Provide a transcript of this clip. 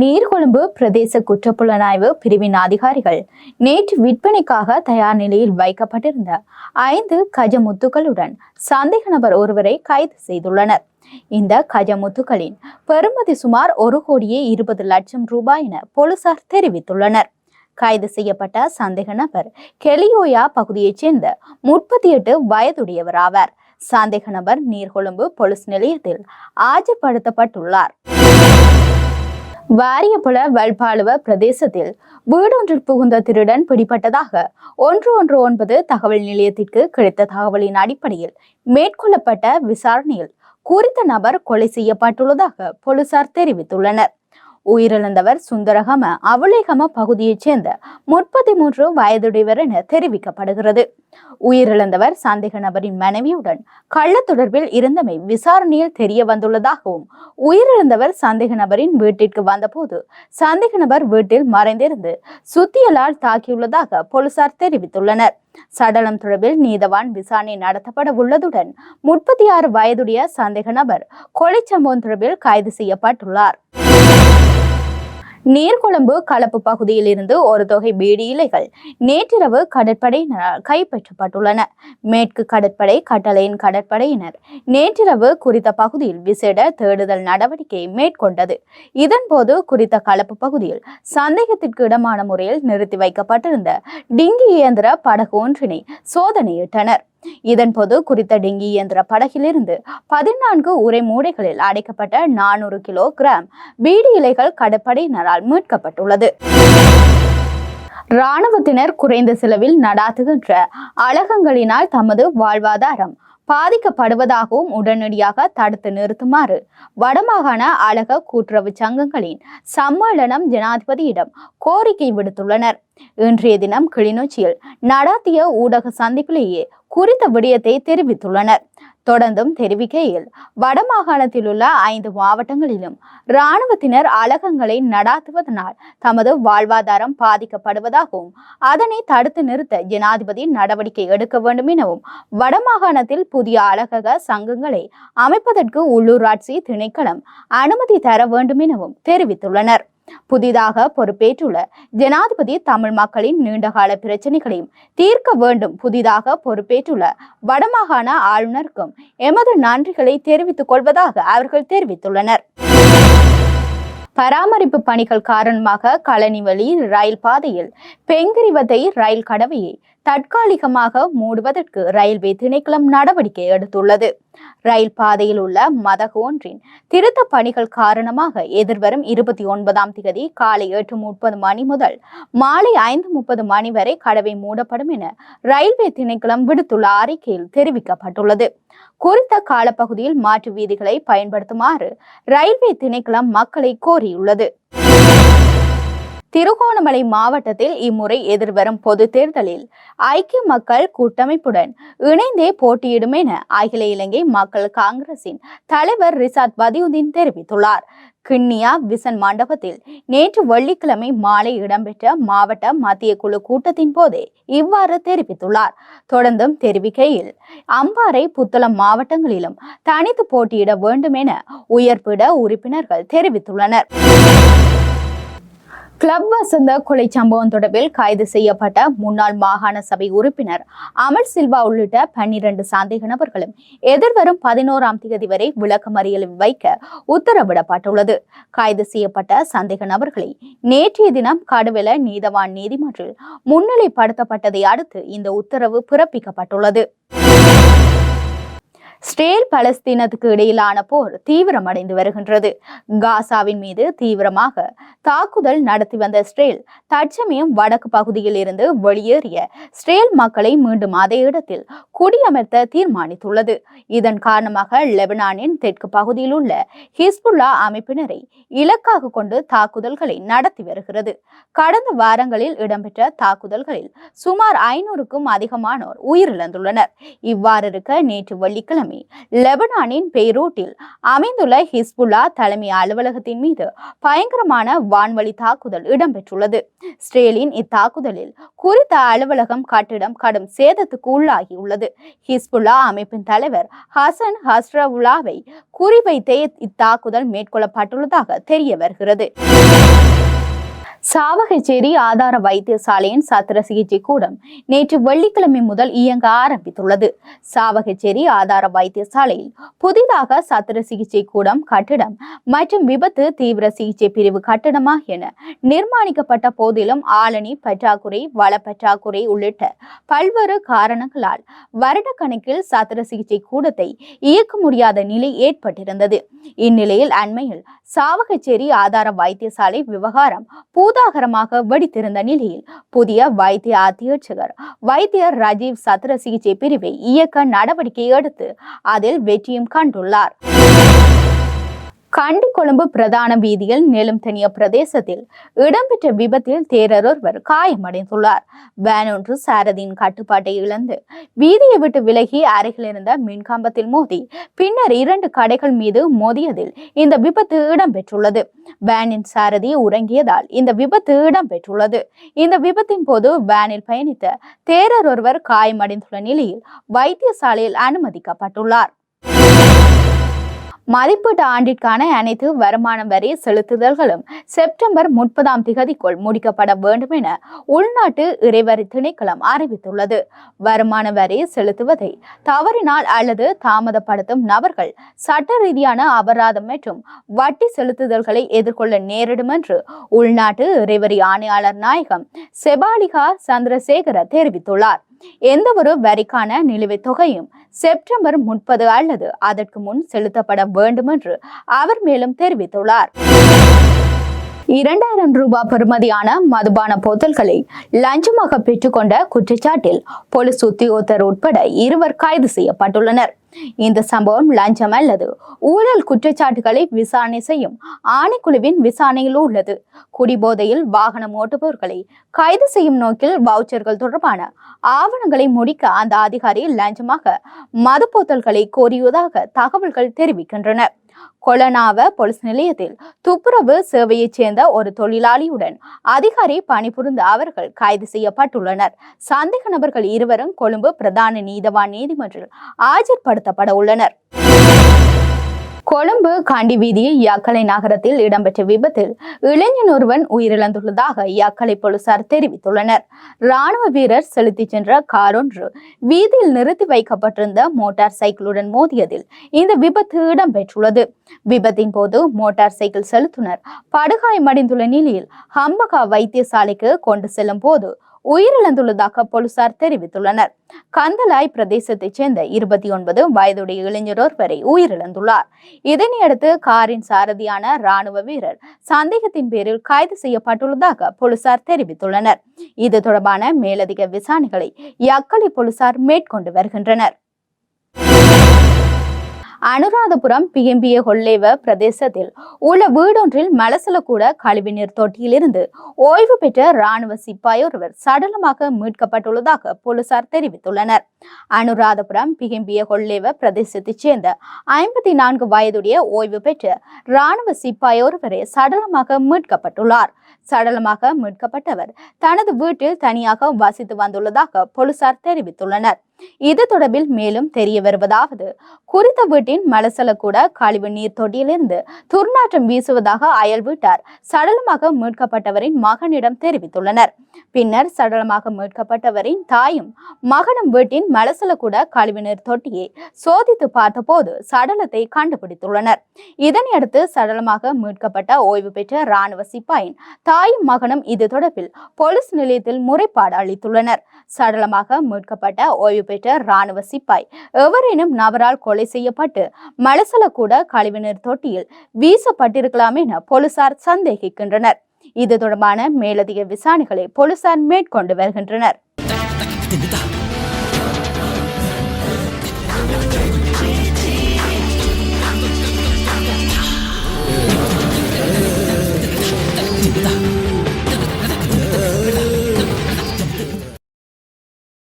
நீர்கொழும்பு பிரதேச குற்றப்புலனாய்வு பிரிவின் அதிகாரிகள் நேற்று விற்பனைக்காக தயார் நிலையில் வைக்கப்பட்டிருந்த ஐந்து கஜமுத்துக்களுடன் சந்தேக நபர் ஒருவரை கைது செய்துள்ளனர். இந்த கஜமுத்துக்களின் பெறுமதி சுமார் ஒரு கோடியே இருபது லட்சம் ரூபாய் என போலீசார் தெரிவித்துள்ளனர். கைது செய்யப்பட்ட சந்தேக நபர் கெலியோயா பகுதியைச் சேர்ந்த முப்பத்தி எட்டு வயதுடையவர் ஆவார். சந்தேக நபர் நீர்கொழும்பு போலீஸ் நிலையத்தில் ஆஜர்படுத்தப்பட்டுள்ளார். வாரியபுல வல்பாலுவ பிரதேசத்தில் வீடொன்றில் புகுந்த திருடன் பிடிபட்டதாக ஒன்று ஒன்று ஒன்பது தகவல் நிலையத்திற்கு கிடைத்த தகவலின் அடிப்படையில் மேற்கொள்ளப்பட்ட விசாரணையில் குறித்த நபர் கொலை செய்யப்பட்டுள்ளதாக போலீசார் தெரிவித்துள்ளனர். உயிரிழந்தவர் சுந்தரகம அவளேகம பகுதியைச் சேர்ந்த முப்பத்தி மூன்று வயதுடையவர் என தெரிவிக்கப்படுகிறது. உயிரிழந்தவர் சந்தேக நபரின் மனைவியுடன் கள்ள தொடர்பில் இருந்தமை விசாரணையில் தெரிய வந்துள்ளதாகவும் உயிரிழந்தவர் சந்தேக நபரின் வீட்டிற்கு வந்தபோது சந்தேக நபர் வீட்டில் மறைந்திருந்து சுத்தியலால் தாக்கியுள்ளதாக போலீசார் தெரிவித்துள்ளனர். சடலம் தொடர்பில் நீதவான் விசாரணை நடத்தப்பட உள்ளதுடன் முப்பத்தி ஆறு வயதுடைய சந்தேக நபர் கொலை சம்பவம் தொடர்பில் கைது செய்யப்பட்டுள்ளார். நீர்கொழும்பு களப்பு பகுதியில் இருந்து ஒரு தொகை பீடி இலைகள் நேற்றிரவு கடற்படையினரால் கைப்பற்றப்பட்டுள்ளன. மேற்கு கடற்படை கட்டளையின் கடற்படையினர் நேற்றிரவு குறித்த பகுதியில் விசேட தேடுதல் நடவடிக்கை மேற்கொண்டது. இதன்போது குறித்த களப்பு பகுதியில் சந்தேகத்திற்கு இடமான முறையில் நிறுத்தி வைக்கப்பட்டிருந்த டிங்கி இயந்திர படகு ஒன்றினை சோதனையிட்டனர். இதன்போது குறித்த டிங்கி இயந்திர படகிலிருந்து பதினான்கு உரை மூடைகளில் அடைக்கப்பட்ட நானூறு கிலோ கிராம் பீடி இலைகள் கடற்படையினரால் மீட்கப்பட்டுள்ளது. இராணுவத்தினர் குறைந்த செலவில் நடாத்துகின்ற அழகங்களினால் தமது வாழ்வாதாரம் பாதிக்கப்படுவதாகவும் உடனடியாக தடுத்து நிறுத்துமாறு வடமாகாண அழக கூட்டுறவு சங்கங்களின் சம்மேளனம் ஜனாதிபதியிடம் கோரிக்கை விடுத்துள்ளனர். இன்றைய தினம் கிளிநொச்சியில் நடாத்திய ஊடக சந்திப்பிலேயே குறித்த விடயத்தை தெரிவித்துள்ளனர். தொடர்ந்தும் தெரிவிக்கையில் வடமாகாணத்தில் உள்ள ஐந்து மாவட்டங்களிலும் இராணுவத்தினர் அலகங்களை நடாத்துவதனால் தமது வாழ்வாதாரம் பாதிக்கப்படுவதாகவும் அதனை தடுத்து நிறுத்த ஜனாதிபதி நடவடிக்கை எடுக்க வேண்டும் எனவும் வடமாகாணத்தில் புதிய அலகக சங்கங்களை அமைப்பதற்கு உள்ளூராட்சி திணைக்களம் அனுமதி தர வேண்டும் எனவும் தெரிவித்துள்ளனர். புதிதாக பொறுப்பேற்றுள்ள ஜனாதிபதி தமிழ் மக்களின் நீண்டகால பிரச்சனைகளையும் தீர்க்க வேண்டும். புதிதாக பொறுப்பேற்றுள்ள வடமாகாண ஆளுநருக்கும் எமது நன்றிகளை தெரிவித்துக் கொள்வதாக அவர்கள் தெரிவித்துள்ளனர். பராமரிப்பு பணிகள் காரணமாக களனிவழி ரயில் பாதையில் பெங்கிரிவதை ரயில் கடவையை தற்காலிகமாக மூடுவதற்கு ரயில்வே திணைக்களம் நடவடிக்கை எடுத்துள்ளது. ரயில் பாதையில் உள்ள மதகு ஒன்றின் திருத்த பணிகள் காரணமாக எதிர்வரும் இருபத்தி ஒன்பதாம் தேதி காலை எட்டு முப்பது மணி முதல் மாலை ஐந்து முப்பது மணி வரை கடவை மூடப்படும் என ரயில்வே திணைக்களம் விடுத்துள்ள அறிக்கையில் தெரிவிக்கப்பட்டுள்ளது. குறித்த காலப்பகுதியில் மாற்று வீதிகளை பயன்படுத்துமாறு ரயில்வே திணைக்களம் மக்களை கோரியுள்ளது. திருகோணமலை மாவட்டத்தில் இம்முறை எதிர்வரும் பொது தேர்தலில் ஐக்கிய மக்கள் கூட்டமைப்புடன் இணைந்தே போட்டியிடும் என அகில இலங்கை மக்கள் காங்கிரசின் தலைவர் ரிசாத் பதியுதீன் தெரிவித்துள்ளார். கிண்ணியா விசன் மண்டபத்தில் நேற்று வெள்ளிக்கிழமை மாலை இடம்பெற்ற மாவட்ட மத்திய குழு கூட்டத்தின் போதே இவ்வாறு தெரிவித்துள்ளார். தொடர்ந்தும் தெரிவிக்கையில் அம்பாறை புத்தளம் மாவட்டங்களிலும் தனித்து போட்டியிட வேண்டும் என உயர்பிட உறுப்பினர்கள் தெரிவித்துள்ளனர். கிளப் வசந்த கொலை சம்பவம் தொடர்பில் கைது செய்யப்பட்ட முன்னாள் மாகாண சபை உறுப்பினர் அமல் சில்வா உள்ளிட்ட பன்னிரண்டு சந்தேக நபர்களும் எதிர்வரும் பதினோராம் தேதி வரை விளக்கமறியலில் வைக்க உத்தரவிடப்பட்டுள்ளது. கைது செய்யப்பட்ட சந்தேக நபர்களை நேற்றைய தினம் கடுவெல நீதவான் நீதிமன்றில் முன்னிலைப்படுத்தப்பட்டதை அடுத்து இந்த உத்தரவு பிறப்பிக்கப்பட்டுள்ளது. இஸ்ரேல் பலஸ்தீனத்துக்கு இடையிலான போர் தீவிரமடைந்து வருகின்றது. காசாவின் மீது தீவிரமாக தாக்குதல் நடத்தி வந்த இஸ்ரேல் தற்சமயம் வடக்கு பகுதியில் இருந்து வெளியேறிய இஸ்ரேல் மக்களை மீண்டும் அதே இடத்தில் குடியமர்த்த தீர்மானித்துள்ளது. இதன் காரணமாக லெபனானின் தெற்கு பகுதியில் உள்ள ஹிஸ்புல்லா அமைப்பினரை இலக்காக கொண்டு தாக்குதல்களை நடத்தி வருகிறது. கடந்த வாரங்களில் இடம்பெற்ற தாக்குதல்களில் சுமார் ஐநூறுக்கும் அதிகமானோர் உயிரிழந்துள்ளனர். இவ்வாறு இருக்க நேற்று வெள்ளிக்கிழமை லெபனானின் பெய்ரூட்டில் அமைந்துள்ள ஹிஸ்புல்லா தலைமை அலுவலகத்தின் மீது பயங்கரமான வான்வழி தாக்குதல் இடம்பெற்றுள்ளது. ஸ்ரேலின் இத்தாக்குதலில் குறித்த அலுவலகம் கட்டிடம் கடும் சேதத்துக்கு உள்ளாகியுள்ளது. ஹிஸ்புல்லா அமைப்பின் தலைவர் ஹசன் ஹஸ்ரவுல்லாவை குறிவைத்தே இத்தாக்குதல் மேற்கொள்ளப்பட்டுள்ளதாக தெரிய வருகிறது. சாவகச்சேரி ஆதார வைத்தியசாலையின் சத்திர சிகிச்சை கூடம் நேற்று வெள்ளிக்கிழமை முதல் இயங்க ஆரம்பித்துள்ளது. சாவகச்சேரி ஆதார வைத்தியசாலையில் புதிதாக சத்திர சிகிச்சை கூடம் கட்டிடம் மற்றும் விபத்து தீவிர சிகிச்சை பிரிவு கட்டிடமா என நிர்மாணிக்கப்பட்ட போதிலும் ஆளணி பற்றாக்குறை வள பற்றாக்குறை உள்ளிட்ட பல்வேறு காரணங்களால் வருடக்கணக்கில் சத்திர சிகிச்சை கூடத்தை இயக்க முடியாத நிலை ஏற்பட்டிருந்தது. இந்நிலையில் அண்மையில் சாவகச்சேரி ஆதார வைத்தியசாலை விவகாரம் பூதாகரமாக வெடித்திருந்த நிலையில் புதிய வைத்திய அத்தியட்சகர் வைத்தியர் ராஜீவ் சத்திர சிகிச்சை பிரிவை இயக்க நடவடிக்கை எடுத்து அதில் வெற்றியும் கண்டுள்ளார். கண்டி கொழும்பு பிரதான வீதியில் நெலும் தனிய பிரதேசத்தில் இடம்பெற்ற விபத்தில் தேரர் ஒருவர் காயமடைந்துள்ளார். வேன் ஒன்று சாரதியின் கட்டுப்பாட்டை இழந்து வீதியை விட்டு விலகி அருகில் இருந்த மின்கம்பத்தில் மோதி பின்னர் இரண்டு கடைகள் மீது மோதியதில் இந்த விபத்து இடம்பெற்றுள்ளது. வேனின் சாரதி உறங்கியதால் இந்த விபத்து இடம்பெற்றுள்ளது. இந்த விபத்தின் போது வேனில் பயணித்த தேரர் ஒருவர் காயமடைந்துள்ள நிலையில் வைத்தியசாலையில் அனுமதிக்கப்பட்டுள்ளார். மதிப்பீட்டு ஆண்டிற்கான அனைத்து வருமானம் வரி செலுத்துதல்களும் செப்டம்பர் முப்பதாம் திகதிக்குள் முடிக்கப்பட வேண்டும் என உள்நாட்டு இறைவரி திணைக்களம் அறிவித்துள்ளது. வருமான வரி செலுத்துவதை தவறினால் அல்லது தாமதப்படுத்தும் நபர்கள் சட்ட ரீதியான அபராதம் மற்றும் வட்டி செலுத்துதல்களை எதிர்கொள்ள நேரிடும் என்று உள்நாட்டு இறைவரி ஆணையாளர் நாயகம் செபாலிகா சந்திரசேகர தெரிவித்துள்ளார். எந்த ஒரு வரிக்கான நிலுவைத் தொகையும் செப்டம்பர் முப்பது அல்லது அதற்கு முன் செலுத்தப்பட வேண்டும் என்று அவர் மேலும் தெரிவித்துள்ளார். இரண்டாயிரம் ரூபாய் பெறுமதியான மதுபான போத்தல்களை லஞ்சமாக பெற்றுக்கொண்ட குற்றச்சாட்டில் போலீஸ் உத்தியோகத்தர் உட்பட இருவர் கைது செய்யப்பட்டுள்ளனர். இந்த சம்பவம் லஞ்சம் அல்லது ஊழல் குற்றச்சாட்டுகளை விசாரணை செய்யும் ஆணைக்குழுவின் விசாரணையில் உள்ளது. குடிபோதையில் வாகனம் ஓட்டுபவர்களை கைது செய்யும் நோக்கில் வவுச்சர்கள் தொடர்பான ஆவணங்களை முடிக்க அந்த அதிகாரி லஞ்சமாக மதுப்போத்தல்களை கோரியதாக தகவல்கள் தெரிவிக்கின்றன. கொலனாவ போலீஸ் நிலையத்தில் துப்புரவு சேவையைச் சேர்ந்த ஒரு தொழிலாளியுடன் அதிகாரி பணிபுரிந்த அவர்கள் கைது செய்யப்பட்டுள்ளனர். சந்தேக நபர்கள் இருவரும் கொழும்பு பிரதான நீதவான் நீதிமன்றில் ஆஜர்படுத்தப்பட உள்ளனர். கொழும்பு காண்டி வீதியில் யாக்கலை நகரத்தில் இடம்பெற்ற விபத்தில் இளைஞன் ஒருவன் உயிரிழந்துள்ளதாக யாக்கலை போலீசார் தெரிவித்துள்ளனர். ராணுவ வீரர் செலுத்திச் சென்ற கார் ஒன்று வீதியில் நிறுத்தி வைக்கப்பட்டிருந்த மோட்டார் சைக்கிளுடன் மோதியதில் இந்த விபத்து இடம்பெற்றுள்ளது. விபத்தின் போது மோட்டார் சைக்கிள் செலுத்துனர் படுகாயமடைந்துள்ள நிலையில் ஹம்பகா வைத்தியசாலைக்கு கொண்டு செல்லும் போது உயிரிழந்துள்ளதாக போலீசார் தெரிவித்துள்ளனர். கந்தலாய் பிரதேசத்தைச் சேர்ந்த இருபத்தி ஒன்பது வயதுடைய இளைஞர் ஒருவரை உயிரிழந்துள்ளார். இதனையடுத்து காரின் சாரதியான ராணுவ வீரர் சந்தேகத்தின் பேரில் கைது செய்யப்பட்டுள்ளதாக போலீசார் தெரிவித்துள்ளனர். இது தொடர்பான மேலதிக விசாரணைகளை யக்களி போலீசார் மேற்கொண்டு வருகின்றனர். அனுராதபுரம் பிஎம்பிஏ கொள்ளேவ பிரதேசத்தில் உள்ள வீடொன்றில் மலசலக்கூட கழிவுநீர் தொட்டியிலிருந்து ஓய்வு பெற்ற ராணுவ சிப்பாய் ஒருவர் சடலமாக மீட்கப்பட்டுள்ளதாக போலீசார் தெரிவித்துள்ளனர். அனுராதபுரம் பிஎம்பிஏ கொள்ளேவ பிரதேசத்தைச் சேர்ந்த ஐம்பத்தி நான்கு வயதுடைய ஓய்வு பெற்ற ராணுவ சிப்பாய் ஒருவரே சடலமாக மீட்கப்பட்டுள்ளார். சடலமாக மீட்கப்பட்டவர் தனது வீட்டில் தனியாக வசித்து வந்துள்ளதாக போலீசார் தெரிவித்துள்ளனர். இது தொடர்பில் மேலும் தெரிய வருவதாவது குறித்த வீட்டின் மலசல கூட கழிவு நீர் தொட்டியிலிருந்து துர்நாற்றம் வீசுவதாக அயல் வீட்டார் சடலமாக மீட்கப்பட்டவரின் மகனிடம் தெரிவித்துள்ளனர். பின்னர் சடலமாக மீட்கப்பட்டவரின் தாயும் மகனும் வீட்டின் மலசல கூட கழிவுநீர் தொட்டியை சோதித்து பார்த்தபோது சடலத்தை கண்டுபிடித்துள்ளனர். இதனையடுத்து சடலமாக மீட்கப்பட்ட ஓய்வு பெற்ற ராணுவ சிப்பாயின் தாயும் மகனும் இது தொடர்பில் போலீஸ் நிலையத்தில் முறைப்பாடு அளித்துள்ளனர். சடலமாக மீட்கப்பட்ட ஓய்வு பெற்ற ராணுவ சிப்பாய். எவரேனும் நபரால் கொலை செய்யப்பட்டு மலசல கூட கழிவுநீர் தொட்டியில் வீசப்பட்டிருக்கலாம் என போலீசார் சந்தேகிக்கின்றனர். இது தொடர்பான மேலதிக விசாரணைகளை போலீசார் மேற்கொண்டு வருகின்றனர்.